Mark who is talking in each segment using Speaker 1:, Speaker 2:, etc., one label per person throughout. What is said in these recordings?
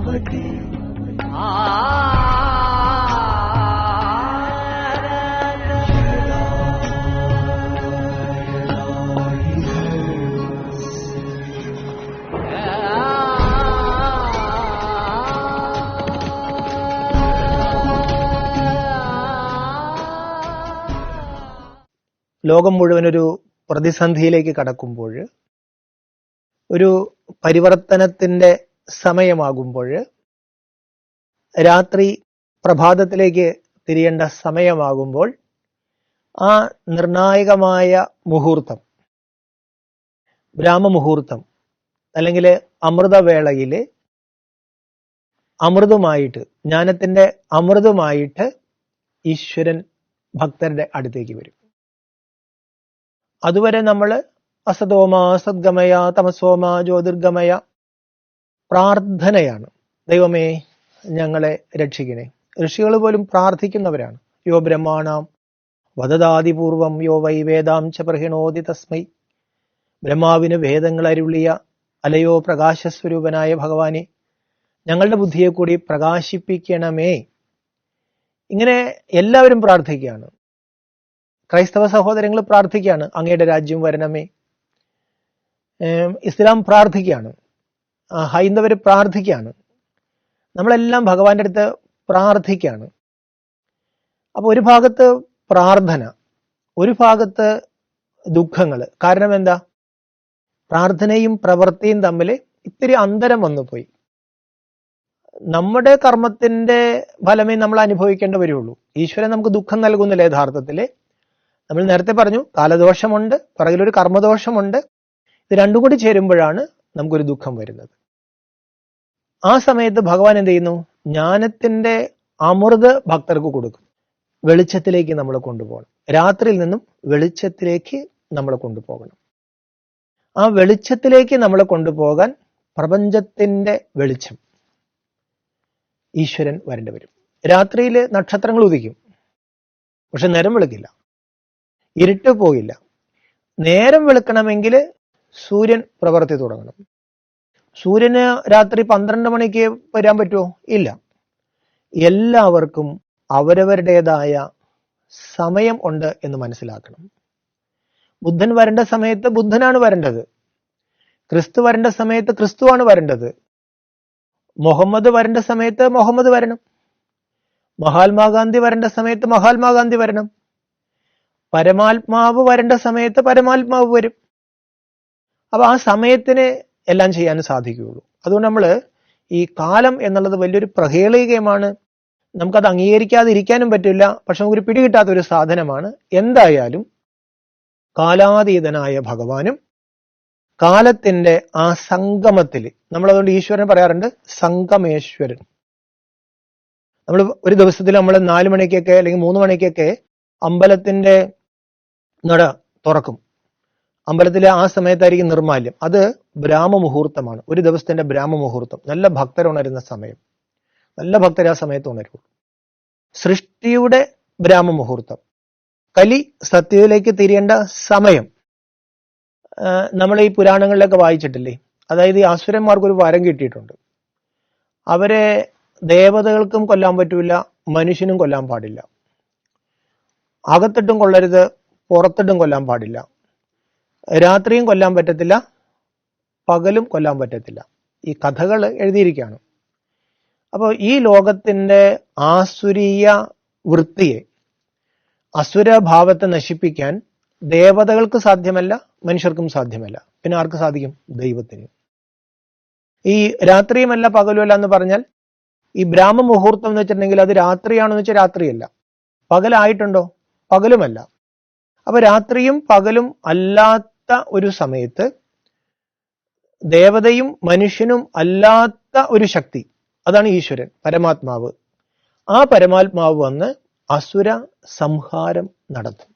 Speaker 1: അവധി ആ ലോകം മുഴുവൻ ഒരു പ്രതിസന്ധിയിലേക്ക് കടക്കുമ്പോൾ ഒരു പരിവർത്തനത്തിന്റെ സമയമാകുമ്പോൾ രാത്രി പ്രഭാതത്തിലേക്ക് തിരിയേണ്ട സമയമാകുമ്പോൾ ആ നിർണായകമായ മുഹൂർത്തം ബ്രാഹ്മമുഹൂർത്തം അല്ലെങ്കിൽ അമൃതവേളയിൽ അമൃതുമായിട്ട് ജ്ഞാനത്തിന്റെ അമൃതുമായിട്ട് ഈശ്വരൻ ഭക്തരുടെ അടുത്തേക്ക് വരും. അതുവരെ നമ്മൾ അസതോമ സദ്ഗമയ തമസോമ ജ്യോതിർഗമയ പ്രാർത്ഥനയാണ്. ദൈവമേ ഞങ്ങളെ രക്ഷിക്കണേ. ഋഷികൾ പോലും പ്രാർത്ഥിക്കുന്നവരാണ്. യോ ബ്രഹ്മാണാം വദതാതിപൂർവം യോ വൈ വേദാം ച പ്രഹിണോതി തസ്മൈ. ബ്രഹ്മാവിന് വേദങ്ങൾ അരുളിയ അലയോ പ്രകാശസ്വരൂപനായ ഭഗവാനെ ഞങ്ങളുടെ ബുദ്ധിയെ കൂടി പ്രകാശിപ്പിക്കണമേ. ഇങ്ങനെ എല്ലാവരും പ്രാർത്ഥിക്കുകയാണ്. ക്രൈസ്തവ സഹോദരങ്ങൾ പ്രാർത്ഥിക്കുകയാണ്. അങ്ങയുടെ രാജ്യം വരണമേ. ഇസ്ലാം പ്രാർത്ഥിക്കുകയാണ്. ആ, ഹൈന്ദവര് പ്രാർത്ഥിക്കുകയാണ്. നമ്മളെല്ലാം ഭഗവാന്റെ അടുത്ത് പ്രാർത്ഥിക്കുകയാണ്. അപ്പൊ ഒരു ഭാഗത്ത് പ്രാർത്ഥന ഒരു ഭാഗത്ത് ദുഃഖങ്ങൾ കാരണം എന്താ? പ്രാർത്ഥനയും പ്രവൃത്തിയും തമ്മിൽ ഇത്തിരി അന്തരം വന്നുപോയി നമ്മുടെ കർമ്മത്തിന്റെ ഫലമേ നമ്മൾ അനുഭവിക്കേണ്ടി വരുള്ളൂ. ഈശ്വരൻ നമുക്ക് ദുഃഖം നൽകുന്നില്ല യഥാർത്ഥത്തിൽ നമ്മൾ നേരത്തെ പറഞ്ഞു കാലദോഷമുണ്ട് പുറകിലൊരു കർമ്മദോഷമുണ്ട്. ഇത് രണ്ടും കൂടി ചേരുമ്പോഴാണ് നമുക്കൊരു ദുഃഖം വരുന്നത്. ആ സമയത്ത് ഭഗവാൻ എന്ത് ചെയ്യുന്നു? ജ്ഞാനത്തിന്റെ അമൃത് ഭക്തർക്ക് കൊടുക്കും. വെളിച്ചത്തിലേക്ക് നമ്മൾ കൊണ്ടുപോകണം. രാത്രിയിൽ നിന്നും വെളിച്ചത്തിലേക്ക് നമ്മൾ കൊണ്ടുപോകണം. ആ വെളിച്ചത്തിലേക്ക് നമ്മളെ കൊണ്ടുപോകാൻ പ്രപഞ്ചത്തിന്റെ വെളിച്ചം ഈശ്വരൻ വരേണ്ടി വരും. രാത്രിയിൽ നക്ഷത്രങ്ങൾ ഉദിക്കും. പക്ഷെ നേരം വെളുക്കില്ല. ഇരുട്ട് പോയില്ല നേരം വെളുക്കണമെങ്കിൽ സൂര്യൻ പ്രവർത്തി തുടങ്ങണം. സൂര്യന് രാത്രി പന്ത്രണ്ട് മണിക്ക് വരാൻ പറ്റുമോ ഇല്ല. എല്ലാവർക്കും അവരവരുടേതായ സമയം ഉണ്ട് എന്ന് മനസ്സിലാക്കണം. ബുദ്ധൻ വരേണ്ട സമയത്ത് ബുദ്ധനാണ് വരേണ്ടത്. ക്രിസ്തു വരേണ്ട സമയത്ത് ക്രിസ്തുവാണ് വരേണ്ടത്. മുഹമ്മദ് വരേണ്ട സമയത്ത് മുഹമ്മദ് വരണം. മഹാത്മാഗാന്ധി വരേണ്ട സമയത്ത് മഹാത്മാഗാന്ധി വരണം. പരമാത്മാവ് വരേണ്ട സമയത്ത് പരമാത്മാവ് വരും. അപ്പൊ ആ സമയത്തിന് എല്ലാം ചെയ്യാൻ സാധിക്കുകയുള്ളൂ. അതുകൊണ്ട് നമ്മൾ ഈ കാലം എന്നുള്ളത് വലിയൊരു പ്രഹേളികമാണ്. നമുക്കത് അംഗീകരിക്കാതിരിക്കാനും പറ്റില്ല. പക്ഷെ നമുക്കൊരു പിടികിട്ടാത്ത ഒരു സാധനമാണ്. എന്തായാലും കാലാതീതനായ ഭഗവാനും കാലത്തിന്റെ ആ സംഗമത്തിൽ നമ്മൾ അതുകൊണ്ട് ഈശ്വരൻ പറയാറുണ്ട് സംഗമേശ്വരൻ. നമ്മൾ ഒരു ദിവസത്തിൽ നമ്മൾ നാല് മണിക്കൊക്കെ അല്ലെങ്കിൽ മൂന്ന് മണിക്കൊക്കെ അമ്പലത്തിന്റെ നട തുറക്കും. അമ്പലത്തിലെ ആ സമയത്തായിരിക്കും നിർമാല്യം. അത് ബ്രാഹ്മമുഹൂർത്തമാണ്. ഒരു ദിവസത്തിന്റെ ബ്രാഹ്മമുഹൂർത്തം. നല്ല ഭക്തർ ഉണരുന്ന സമയം. നല്ല ഭക്തർ ആ സമയത്ത് ഉണരുള്ളൂ. സൃഷ്ടിയുടെ ബ്രാഹ്മമുഹൂർത്തം. കലി സത്യയിലേക്ക് തിരിയേണ്ട സമയം. നമ്മൾ ഈ പുരാണങ്ങളിലൊക്കെ വായിച്ചിട്ടില്ലേ? അതായത് ഈ അസുരന്മാർക്ക് ഒരു വരം കിട്ടിയിട്ടുണ്ട്. അവരെ ദേവതകൾക്കും കൊല്ലാൻ പറ്റൂല മനുഷ്യനും കൊല്ലാൻ പാടില്ല. അകത്തിട്ടും കൊള്ളരുത് പുറത്തിട്ടും കൊല്ലാൻ പാടില്ല. രാത്രിയും കൊല്ലാൻ പറ്റത്തില്ല പകലും കൊല്ലാൻ പറ്റത്തില്ല. ഈ കഥകൾ എഴുതിയിരിക്കുകയാണ്. അപ്പോൾ ഈ ലോകത്തിന്റെ ആസുരീയ വൃത്തിയെ അസുരഭാവത്തെ നശിപ്പിക്കാൻ ദേവതകൾക്ക് സാധ്യമല്ല മനുഷ്യർക്കും സാധ്യമല്ല. പിന്നെ ആർക്ക് സാധിക്കും? ദൈവത്തിന്. ഈ രാത്രിയുമല്ല പകലുമല്ല എന്ന് പറഞ്ഞാൽ ഈ ബ്രാഹ്മ മുഹൂർത്തം എന്ന് വെച്ചിട്ടുണ്ടെങ്കിൽ അത് രാത്രിയാണെന്ന് വെച്ചാൽ രാത്രിയല്ല. പകലായിട്ടുണ്ടോ? പകലുമല്ല. അപ്പൊ രാത്രിയും പകലും അല്ലാത്ത ഒരു സമയത്ത് ദേവതയും മനുഷ്യനും അല്ലാത്ത ഒരു ശക്തി അതാണ് ഈശ്വരൻ പരമാത്മാവ്. ആ പരമാത്മാവ് വന്ന് അസുര സംഹാരം നടത്തും.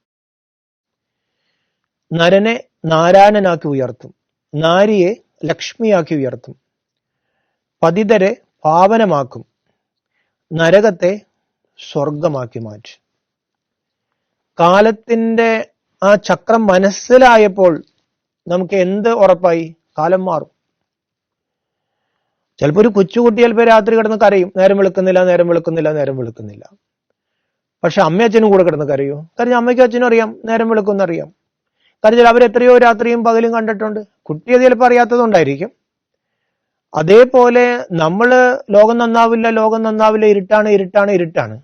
Speaker 1: നരനെ നാരായണനാക്കി ഉയർത്തും. നാരിയെ ലക്ഷ്മിയാക്കി ഉയർത്തും. പതിതരെ പാവനമാക്കും. നരകത്തെ സ്വർഗമാക്കി മാറ്റും. കാലത്തിന്റെ ആ ചക്രം മനസ്സിലായപ്പോൾ നമുക്ക് എന്ത് ഉറപ്പായി? കാലം മാറും. ചിലപ്പോൾ ഒരു കൊച്ചുകുട്ടി ചിലപ്പോൾ രാത്രി കിടന്ന് കരയും. നേരം വെളുക്കുന്നില്ല നേരം വെളുക്കുന്നില്ല നേരം വെളുക്കുന്നില്ല. പക്ഷെ അമ്മ അച്ഛനും കൂടെ കിടന്ന് കരയോ. കാരണം അമ്മയ്ക്കും അച്ഛനും അറിയാം നേരം വിളിക്കും അറിയാം. കാരണം ചില അവരെത്രയോ രാത്രിയും പകലും കണ്ടിട്ടുണ്ട്. കുട്ടി അത് ചിലപ്പോൾ അറിയാത്തതുകൊണ്ടായിരിക്കും അതേപോലെ നമ്മൾ ലോകം നന്നാവില്ല ലോകം നന്നാവില്ല ഇരുട്ടാണ് ഇരുട്ടാണ് ഇരുട്ടാണ്.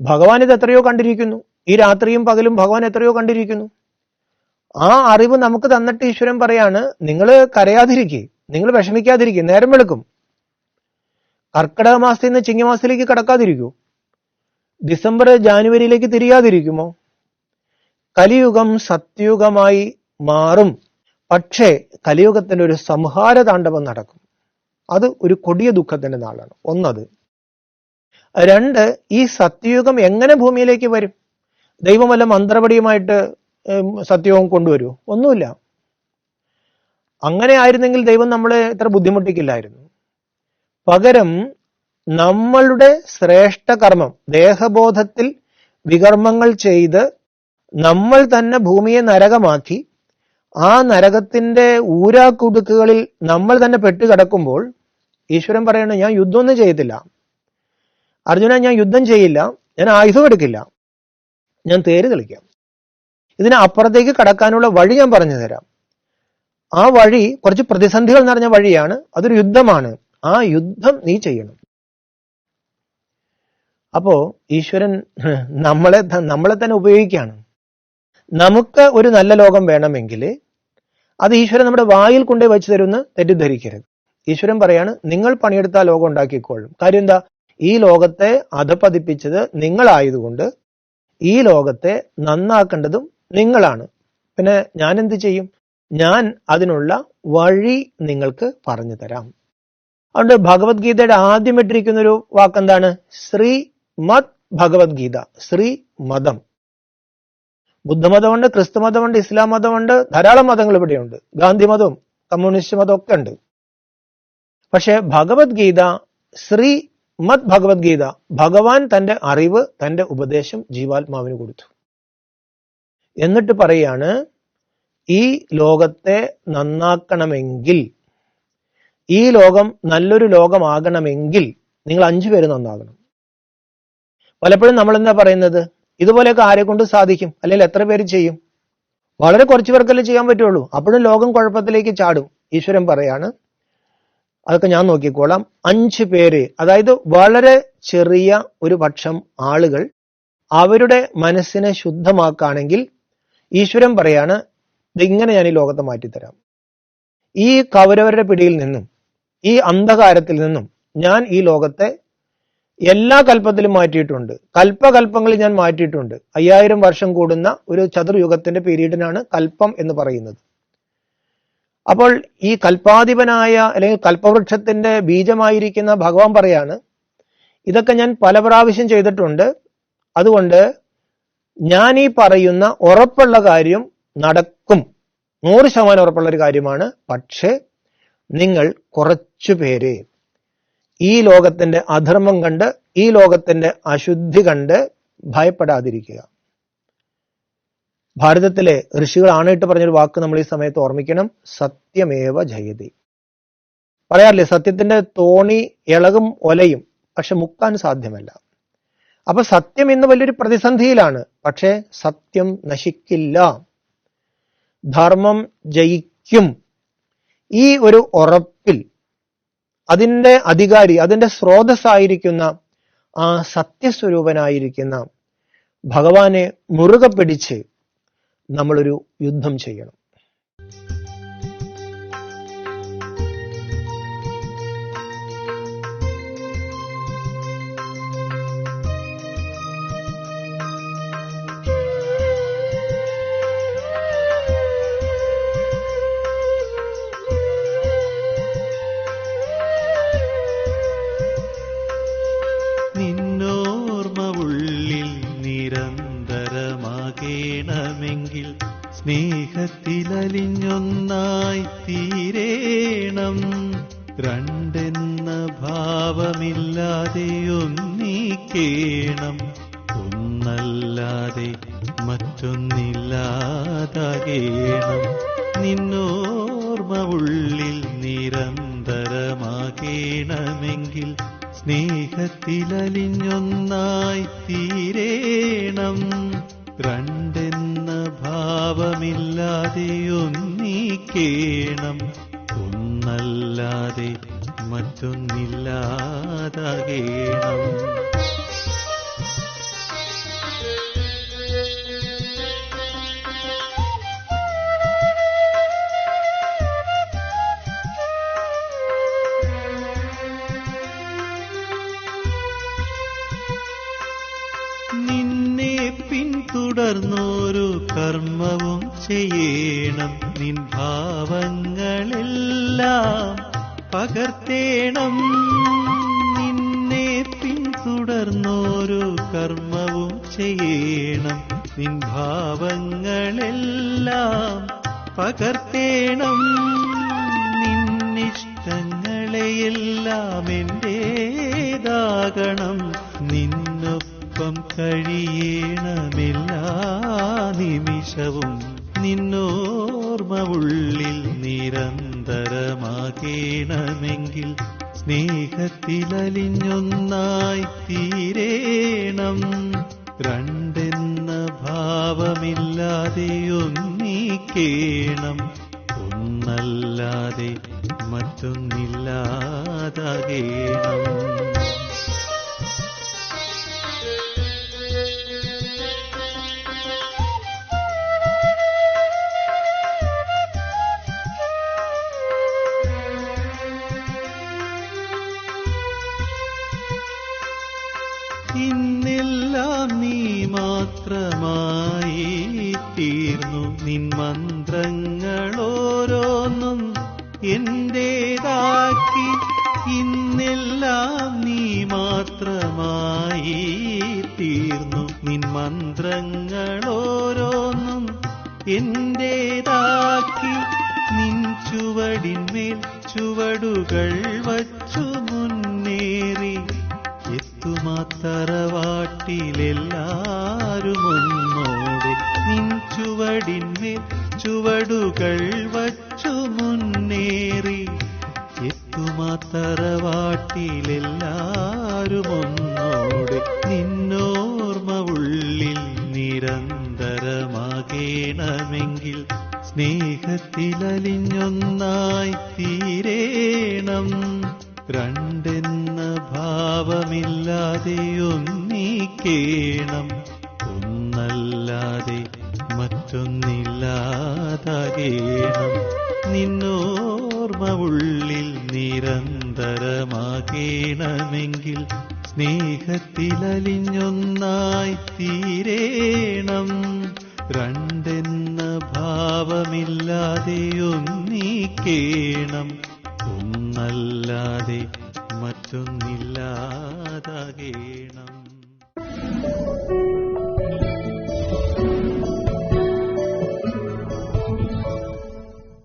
Speaker 1: ഭഗവാൻ ഇത് എത്രയോ കണ്ടിരിക്കുന്നു. ഈ രാത്രിയും പകലും ഭഗവാൻ എത്രയോ കണ്ടിരിക്കുന്നു. ആ അറിവ് നമുക്ക് തന്നിട്ട് ഈശ്വരൻ പറയാണ് നിങ്ങൾ കരയാതിരിക്കേ നിങ്ങൾ വിഷമിക്കാതിരിക്കേ നേരം വെളുക്കും. കർക്കിടക മാസത്തിൽ നിന്ന് ചിങ്ങമാസത്തിലേക്ക് കടക്കാതിരിക്കൂ. ഡിസംബർ ജാനുവരിയിലേക്ക് തിരിയാതിരിക്കുമോ? കലിയുഗം സത്യുഗമായി മാറും. പക്ഷേ കലിയുഗത്തിന്റെ ഒരു സംഹാര താണ്ഡവം നടക്കും. അത് ഒരു കൊടിയ ദുഃഖത്തിന്റെ നാളാണ്. ഒന്നത് രണ്ട് ഈ സത്യയുഗം എങ്ങനെ ഭൂമിയിലേക്ക് വരും? ദൈവം വല്ല മന്ത്രപടിയുമായിട്ട് സത്യവും കൊണ്ടുവരൂ ഒന്നുമില്ല. അങ്ങനെ ആയിരുന്നെങ്കിൽ ദൈവം നമ്മളെ ഇത്ര ബുദ്ധിമുട്ടിക്കില്ലായിരുന്നു. പകരം നമ്മളുടെ ശ്രേഷ്ഠ കർമ്മം ദേഹബോധത്തിൽ വികർമ്മങ്ങൾ ചെയ്ത് നമ്മൾ തന്നെ ഭൂമിയെ നരകമാക്കി ആ നരകത്തിന്റെ ഊരാക്കുടുക്കുകളിൽ നമ്മൾ തന്നെ പെട്ടുകിടക്കുമ്പോൾ ഈശ്വരൻ പറയുന്നു ഞാൻ യുദ്ധമൊന്നും ചെയ്യത്തില്ല അർജുന ഞാൻ യുദ്ധം ചെയ്യില്ല. ഞാൻ ആയുധം എടുക്കില്ല. ഞാൻ തേര് കളിക്കാം ഇതിന് അപ്പുറത്തേക്ക് കടക്കാനുള്ള വഴി ഞാൻ പറഞ്ഞു തരാം. ആ വഴി കുറച്ച് പ്രതിസന്ധികൾ നിറഞ്ഞ വഴിയാണ്. അതൊരു യുദ്ധമാണ്. ആ യുദ്ധം നീ ചെയ്യണം. അപ്പോ ഈശ്വരൻ നമ്മളെ നമ്മളെ തന്നെ ഉപയോഗിക്കുകയാണ്. നമുക്ക് ഒരു നല്ല ലോകം വേണമെങ്കിൽ അത് ഈശ്വരൻ നമ്മുടെ വായിൽ കൊണ്ടേ വെച്ച് തരുമെന്ന് തെറ്റിദ്ധരിക്കരുത്. ഈശ്വരൻ പറയാണ് നിങ്ങൾ പണിയെടുത്ത ആ ലോകം ഉണ്ടാക്കിക്കോളും. കാര്യം എന്താ? ഈ ലോകത്തെ അധപതിപ്പിച്ചത് നിങ്ങളായതുകൊണ്ട് ഈ ലോകത്തെ നന്നാക്കേണ്ടതും നിങ്ങളാണ്. പിന്നെ ഞാൻ എന്ത് ചെയ്യും? ഞാൻ അതിനുള്ള വഴി നിങ്ങൾക്ക് പറഞ്ഞു തരാം. അതുകൊണ്ട് ഭഗവത്ഗീതയുടെ ആദ്യം ഇട്ടിരിക്കുന്ന ഒരു വാക്കെന്താണ്? ശ്രീ മത് ഭഗവത്ഗീത. ശ്രീ മതം ബുദ്ധമതമുണ്ട് ക്രിസ്തുമതമുണ്ട് ഇസ്ലാം മതമുണ്ട് ധാരാളം മതങ്ങൾ ഇവിടെയുണ്ട്. ഗാന്ധി മതവും കമ്മ്യൂണിസ്റ്റ് മതവും ഒക്കെ ഉണ്ട്. പക്ഷെ ഭഗവത്ഗീത ശ്രീ മത് ഭഗവത്ഗീത ഭഗവാൻ തന്റെ അറിവ് തന്റെ ഉപദേശം ജീവാത്മാവിന് കൊടുത്തു. എന്നിട്ട് പറയാണ് ഈ ലോകത്തെ നന്നാക്കണമെങ്കിൽ ഈ ലോകം നല്ലൊരു ലോകമാകണമെങ്കിൽ നിങ്ങൾ അഞ്ചു പേര് നന്നാകണം. പലപ്പോഴും നമ്മൾ എന്താ പറയുന്നത്? ഇതുപോലെയൊക്കെ ആരെ കൊണ്ട് സാധിക്കും? അല്ലെങ്കിൽ എത്ര പേര് ചെയ്യും? വളരെ കുറച്ചു പേർക്കല്ലേ ചെയ്യാൻ പറ്റുള്ളൂ. അപ്പോഴും ലോകം കുഴപ്പത്തിലേക്ക് ചാടും. ഈശ്വരൻ പറയാണ് അതൊക്കെ ഞാൻ നോക്കിക്കോളാം. അഞ്ച് പേര് അതായത് വളരെ ചെറിയ ഒരു പക്ഷം ആളുകൾ അവരുടെ മനസ്സിനെ ശുദ്ധമാക്കുകയാണെങ്കിൽ ഈശ്വരൻ പറയാണ് "ദേ ഇങ്ങനെ ഞാൻ ഈ ലോകത്തെ മാറ്റിത്തരാം. ഈ കൗരവരുടെ പിടിയിൽ നിന്നും ഈ അന്ധകാരത്തിൽ നിന്നും ഞാൻ ഈ ലോകത്തെ എല്ലാ കൽപ്പത്തിലും മാറ്റിയിട്ടുണ്ട്. കൽപ്പകൽപ്പങ്ങളിൽ ഞാൻ മാറ്റിയിട്ടുണ്ട്. അയ്യായിരം വർഷം കൂടുന്ന ഒരു ചതുർയുഗത്തിന്റെ പീരീഡിനാണ് കൽപ്പം എന്ന് പറയുന്നത്. അപ്പോൾ ഈ കൽപ്പാധിപനായ അല്ലെങ്കിൽ കൽപ്പവൃക്ഷത്തിന്റെ ബീജമായിരിക്കുന്ന ഭഗവാൻ പറയാണ് ഇതൊക്കെ ഞാൻ പല പ്രാവശ്യം ചെയ്തിട്ടുണ്ട്. അതുകൊണ്ട് ഞാൻ ഈ പറയുന്ന ഉറപ്പുള്ള കാര്യം നടക്കും. നൂറ് ശതമാനം ഉറപ്പുള്ള ഒരു കാര്യമാണ്. പക്ഷേ നിങ്ങൾ കുറച്ചു പേര് ഈ ലോകത്തിന്റെ അധർമ്മം കണ്ട് ഈ ലോകത്തിന്റെ അശുദ്ധി കണ്ട് ഭയപ്പെടാതിരിക്കുക. ഭാരതത്തിലെ ഋഷികൾ ആണയിട്ട് പറഞ്ഞൊരു വാക്ക് നമ്മൾ ഈ സമയത്ത് ഓർമ്മിക്കണം. സത്യമേവ ജയതി. പറയാറില്ലേ സത്യത്തിന്റെ തോണി ഇളകും ഒലയും പക്ഷെ മുക്കാൻ സാധ്യമല്ല. അപ്പൊ സത്യം ഇന്ന് വലിയൊരു പ്രതിസന്ധിയിലാണ്. പക്ഷേ സത്യം നശിക്കില്ല. ധർമ്മം ജയിക്കും. ഈ ഒരു ഉറപ്പിൽ അതിന്റെ അധികാരി അതിന്റെ സ്രോതസ്സായിരിക്കുന്ന ആ സത്യസ്വരൂപനായിരിക്കുന്ന ഭഗവാനെ മുറുകെ പിടിച്ച് നമ്മളൊരു യുദ്ധം ചെയ്യണം.
Speaker 2: സ്നേഹത്തിലലിഞ്ഞൊന്നായി തീരേണം. രണ്ടെന്ന ഭാവമില്ലാതെ ഒന്നിക്കേണം പിന്തുടർന്നൊരു കർമ്മവും ചെയ്യണം. നിൻ ഭാവങ്ങളെല്ലാം പകർത്തേണം. നിന്നെ പിന്തുടർന്നൊരു കർമ്മവും ചെയ്യണം. നിൻ ഭാവങ്ങളെല്ലാം പകർത്തേണം. സ്നേഹത്തിലലിഞ്ഞൊന്നായി തീരേണം. രണ്ടെന്ന ഭാവമില്ലാതെ ഒന്നിക്കേണം. ഒന്നല്ലാതെ മറ്റൊന്നില്ലാതാകേണം. ഇന്നെല്ലാം നീ മാത്രമായി തീർന്നു നിൻ മന്ത്രങ്ങളോരോന്നും എന്റേതാക്കി. ഇന്നെല്ലാം നീ മാത്രമായി തീർന്നു നിൻ മന്ത്രങ്ങളോരോന്നും എന്റേതാക്കി. നിൻ ചുവടിന്മേൽ ചുവടുകൾ വച്ചു. എത്തുമാത്തറവാട്ടിലെല്ലാരും ഒന്നോടെ നിൻ ചുവടിന്മേൽ ചുവടുകൾ വച്ചു മുന്നേറി. എത്തുമാത്തറവാട്ടിലെല്ലാരും ഒന്നോടെ നിന്നോർമ്മ ഉള്ളിൽ നിരന്തരമാകേണമെങ്കിൽ സ്നേഹത്തിലലിഞ്ഞൊന്നായി തീരേണം. രണ്ടെന്ന ഭാവമില്ലാതെ ഒന്നല്ലാതെയൊന്നീക്കേണം ഒന്നല്ലാതെ മറ്റൊന്നില്ലാതാകേണം നിന്നോർമ്മ ഉള്ളിൽ നിരന്തരമാകേണമെങ്കിൽ സ്നേഹത്തിലലിഞ്ഞൊന്നായി തീരേണം രണ്ടെന്ന ഭാവമില്ലാതെയൊന്നീക്കേണം ഒന്നല്ലാതെ മറ്റൊന്ന്